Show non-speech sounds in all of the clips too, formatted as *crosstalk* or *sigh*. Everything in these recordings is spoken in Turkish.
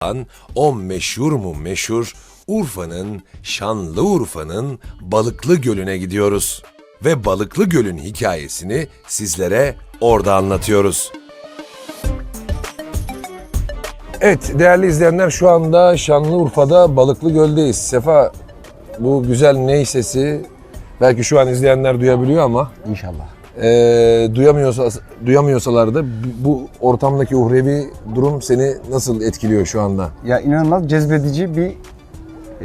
An o meşhur mu meşhur Urfa'nın, Şanlıurfa'nın Balıklı Gölü'ne gidiyoruz. Ve Balıklı Göl'ün hikayesini sizlere orada anlatıyoruz. Evet değerli izleyenler şu anda Şanlıurfa'da Balıklı Göl'deyiz. Sefa bu güzel ney sesi belki şu an izleyenler duyabiliyor ama İnşallah. E, duyamıyorsa duyamıyorsalar da bu ortamdaki uhrevi durum seni nasıl etkiliyor şu anda? Ya inanılmaz cezbedici bir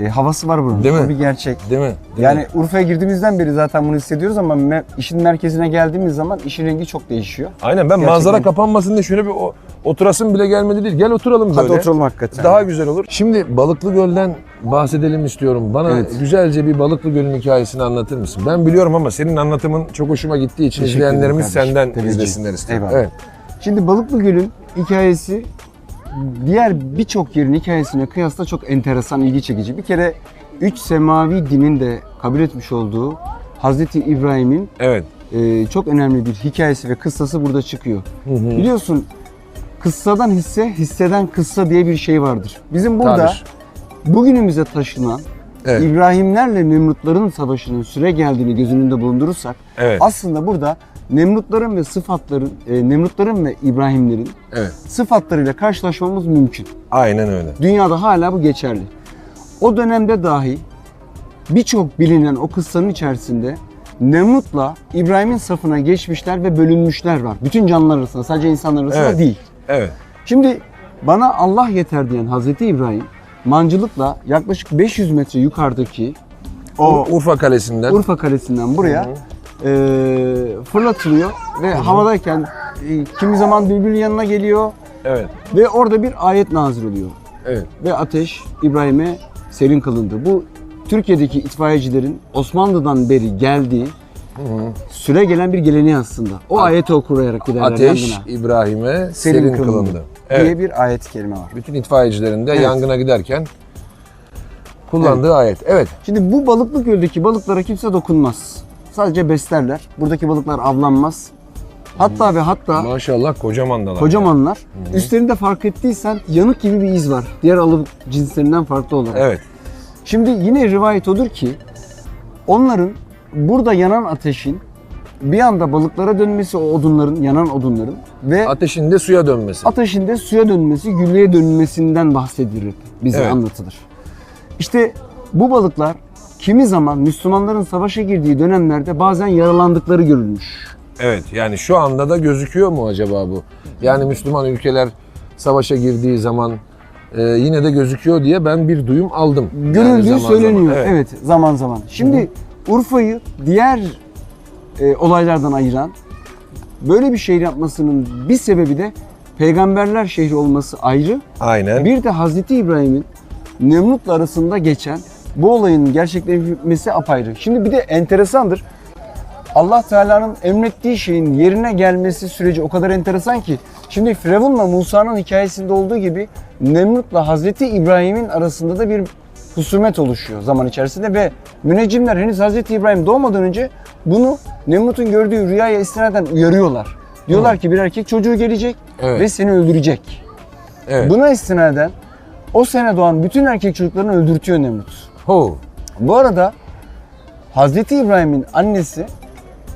e, havası var bunun. Değil mi? Bu bir gerçek. Değil mi? Değil yani mi? Urfa'ya girdiğimizden beri zaten bunu hissediyoruz ama me- işin merkezine geldiğimiz zaman işin rengi çok değişiyor. Aynen ben Gerçekten- manzara kapanmasın diye şöyle bir o, oturasım bile gelmedi değil. Gel oturalım böyle. Hadi oturalım hakikaten. Daha güzel olur. Şimdi Balıklı Göl'den bahsedelim istiyorum. Bana Evet. güzelce bir Balıklı Göl'ün hikayesini anlatır mısın? Ben biliyorum ama senin anlatımın çok hoşuma gittiği için Teşekkür ederim izleyenlerimiz kardeşim. senden izlesinler istiyorum. Eyvallah. Evet. Şimdi Balıklı Göl'ün hikayesi diğer birçok yerin hikayesine kıyasla çok enteresan, ilgi çekici. Bir kere üç semavi dinin de kabul etmiş olduğu Hazreti İbrahim'in Evet. e, çok önemli bir hikayesi ve kıssası burada çıkıyor. Hı hı. Biliyorsun kıssadan hisse, hisseden kıssa diye bir şey vardır. Bizim burada Tabii. bugünümüze taşınan Evet. İbrahimlerle Nemrutların savaşının süre geldiğini göz önünde bulundurursak Evet. aslında burada Nemrutların ve sıfatların, e, Nemrutların ve İbrahimlerin Evet. sıfatlarıyla karşılaşmamız mümkün. Aynen öyle. Dünyada hala bu geçerli. O dönemde dahi birçok bilinen o kıssanın içerisinde Nemrut'la İbrahim'in safına geçmişler ve bölünmüşler var. Bütün canlılar arasında, sadece insanlar arasında Evet. değil. Evet. Şimdi bana Allah yeter diyen Hazreti İbrahim mancılıkla yaklaşık 500 metre yukarıdaki o Urfa Kalesi'nden. Urfa Kalesi'nden buraya e, fırlatılıyor ve havadayken e, kimi zaman bülbülün yanına geliyor Evet. ve orada bir ayet nazil oluyor. Evet. Ve ateş İbrahim'e serin kılındı. Bu Türkiye'deki itfaiyecilerin Osmanlı'dan beri geldiği süre gelen bir geleneği aslında. O ayeti okurayarak giderler Ateş yangına. İbrahim'e serin, kılındı. diye Evet. bir ayet-i kerime var. Bütün itfaiyecilerin de Evet. yangına giderken kullandığı ayet. Evet. Şimdi bu balıklı göldeki balıklara kimse dokunmaz. Sadece beslerler. Buradaki balıklar avlanmaz. Hatta ve hatta Maşallah kocamandalar. kocamanlar. Üstlerinde fark ettiysen yanık gibi bir iz var. Diğer alıp cinslerinden farklı olarak. Evet. Şimdi yine rivayet odur ki onların burada yanan ateşin bir anda balıklara dönmesi o odunların, yanan odunların ve Ateşin de suya dönmesi. ateşin de suya dönmesi, gülleye dönmesinden bahsedilir, bize Evet. anlatılır. İşte bu balıklar kimi zaman Müslümanların savaşa girdiği dönemlerde bazen yaralandıkları görülmüş. Evet yani şu anda da gözüküyor mu acaba bu? Yani Müslüman ülkeler savaşa girdiği zaman e, yine de gözüküyor diye ben bir duyum aldım. Yani Görüldüğü zaman söyleniyor. zaman. Evet. zaman zaman. Şimdi Urfa'yı diğer e, olaylardan ayıran böyle bir şehir yapmasının bir sebebi de peygamberler şehri olması ayrı. Aynen. Bir de Hazreti İbrahim'in Nemrut'la arasında geçen bu olayın gerçekleşmesi apayrı. Şimdi bir de enteresandır. Allah Teala'nın emrettiği şeyin yerine gelmesi süreci o kadar enteresan ki. Şimdi Firavun'la Musa'nın hikayesinde olduğu gibi Nemrut'la Hazreti İbrahim'in arasında da bir husumet oluşuyor zaman içerisinde ve müneccimler henüz Hazreti İbrahim doğmadan önce bunu Nemrut'un gördüğü rüyaya istinaden uyarıyorlar. Diyorlar ki bir erkek çocuğu gelecek Evet. ve seni öldürecek. Evet. Buna istinaden o sene doğan bütün erkek çocuklarını öldürtüyor Nemrut. Ho. Bu arada Hazreti İbrahim'in annesi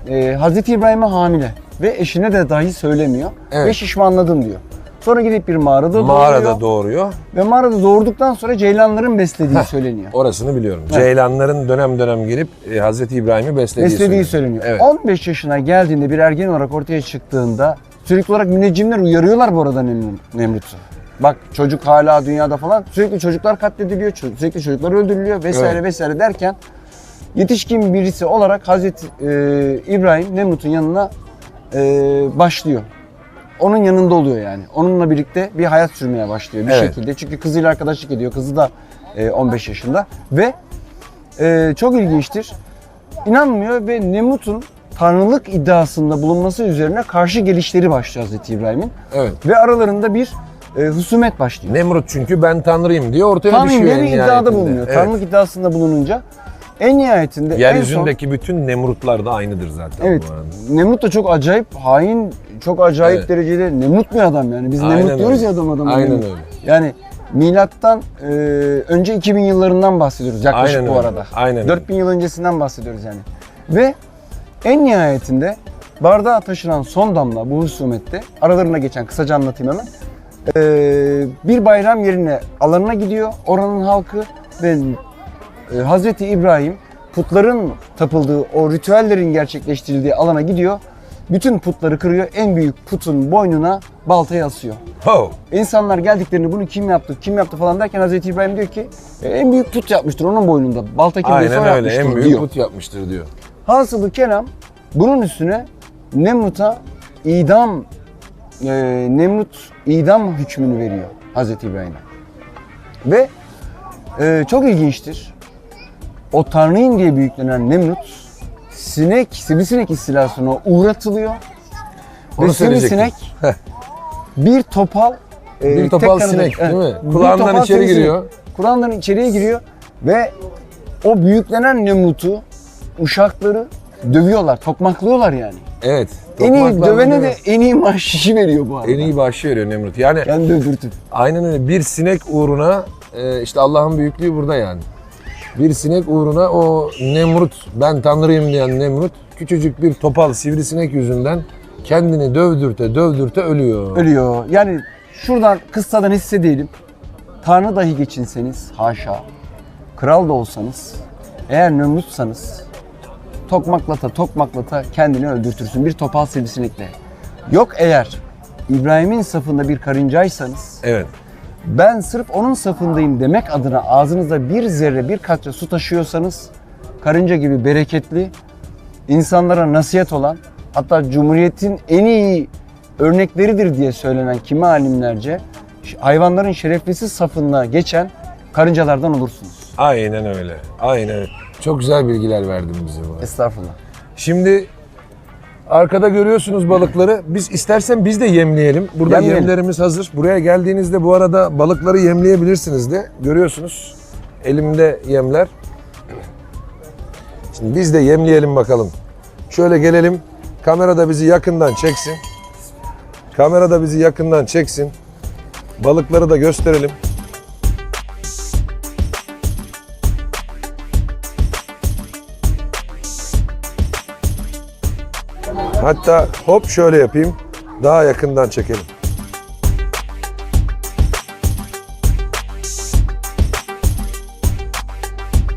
e, Hazreti İbrahim'e hamile ve eşine de dahi söylemiyor Evet. ve şişmanladım diyor. Sonra gidip bir mağarada, Mağarada doğuruyor doğuruyor. ve mağarada doğurduktan sonra ceylanların beslediği söyleniyor. Orasını biliyorum. Ceylanların dönem dönem gelip e, Hazreti İbrahim'i beslediği, Beslediği söyleniyor. söyleniyor. Evet. 15 yaşına geldiğinde bir ergen olarak ortaya çıktığında sürekli olarak müneccimler uyarıyorlar bu arada Nem- Nemrut'u. Bak çocuk hala dünyada falan sürekli çocuklar katlediliyor, sürekli çocuklar öldürülüyor vesaire Evet. vesaire derken yetişkin birisi olarak Hazreti e, İbrahim Nemrut'un yanına e, başlıyor. Onun yanında oluyor yani. Onunla birlikte bir hayat sürmeye başlıyor bir Evet. şekilde. Çünkü kızıyla arkadaşlık ediyor. Kızı da e, 15 yaşında ve e, çok ilginçtir. İnanmıyor ve Nemrut'un tanrılık iddiasında bulunması üzerine karşı gelişleri başlıyor Hazreti İbrahim'in. Evet. Ve aralarında bir e, husumet başlıyor. Nemrut çünkü ben tanrıyım diye ortaya Tanrıyım düşüyor diye bir en iddiada nihayetinde. bulunuyor. Evet. Tanrılık iddiasında bulununca en nihayetinde en son Yeryüzündeki bütün Nemrutlar da aynıdır zaten Evet. bu arada. Nemrut da çok acayip, hain, çok acayip Evet. derecede Nemrut bir adam yani. Biz Aynen Nemrut diyoruz öyle. ya adam adama. Aynen Nemrut. öyle. Yani Milattan e, önce 2000 yıllarından bahsediyoruz yaklaşık Aynen bu öyle, arada. aynen öyle. 4000 yıl öncesinden bahsediyoruz yani. Ve en nihayetinde bardağa taşınan son damla bu husumette aralarına geçen kısaca anlatayım hemen. E, bir bayram yerine alanına gidiyor oranın halkı ve e, Hazreti İbrahim putların tapıldığı o ritüellerin gerçekleştirildiği alana gidiyor. Bütün putları kırıyor. En büyük putun boynuna baltayı asıyor. Ho! İnsanlar geldiklerini bunu kim yaptı, kim yaptı falan derken Hazreti İbrahim diyor ki "E, en büyük put yapmıştır onun boynunda. Balta o Aynen öyle. yapmıştır En büyük diyor. put yapmıştır diyor. Hasılı kelam bunun üstüne Nemrut'a idam e, Nemrut idam hükmünü veriyor Hazreti İbrahim'e. Ve e, çok ilginçtir. O tanrıyım diye büyüklenen Nemrut sinek, sivrisinek istilasına uğratılıyor. Onu Ve sivrisinek *laughs* bir topal e, Bir topal sinek, değil mi? Kulağından içeri sivrisinek. giriyor. Kulağından içeriye giriyor ve o büyüklenen Nemrut'u uşakları dövüyorlar, tokmaklıyorlar yani. Evet. En iyi dövene de en iyi maaşı veriyor bu arada. en iyi bağışı veriyor Nemrut. Yani Yani dövdürtüp. aynen öyle bir sinek uğruna e, işte Allah'ın büyüklüğü burada yani. Bir sinek uğruna o Nemrut, ben tanrıyım diyen Nemrut küçücük bir topal sivrisinek yüzünden kendini dövdürte dövdürte ölüyor. Ölüyor. Yani şuradan kıssadan hissedelim. Tanrı dahi geçinseniz haşa. Kral da olsanız eğer Nemrutsanız tokmaklata tokmaklata kendini öldürtürsün bir topal sivrisinekle. Yok eğer İbrahim'in safında bir karıncaysanız Evet. Ben sırf onun safındayım demek adına ağzınızda bir zerre bir katre su taşıyorsanız karınca gibi bereketli, insanlara nasihat olan hatta Cumhuriyet'in en iyi örnekleridir diye söylenen kimi alimlerce hayvanların şereflisi safına geçen karıncalardan olursunuz. Aynen öyle. Aynen. Çok güzel bilgiler verdin bize bu. arada. Estağfurullah. Şimdi arkada görüyorsunuz balıkları. Biz istersen biz de yemleyelim. Burada Yemleyelim. yemlerimiz hazır. Buraya geldiğinizde bu arada balıkları yemleyebilirsiniz de. Görüyorsunuz. Elimde yemler. Şimdi biz de yemleyelim bakalım. Şöyle gelelim. Kamera da bizi yakından çeksin. Kamera da bizi yakından çeksin. Balıkları da gösterelim. Hatta hop şöyle yapayım. Daha yakından çekelim.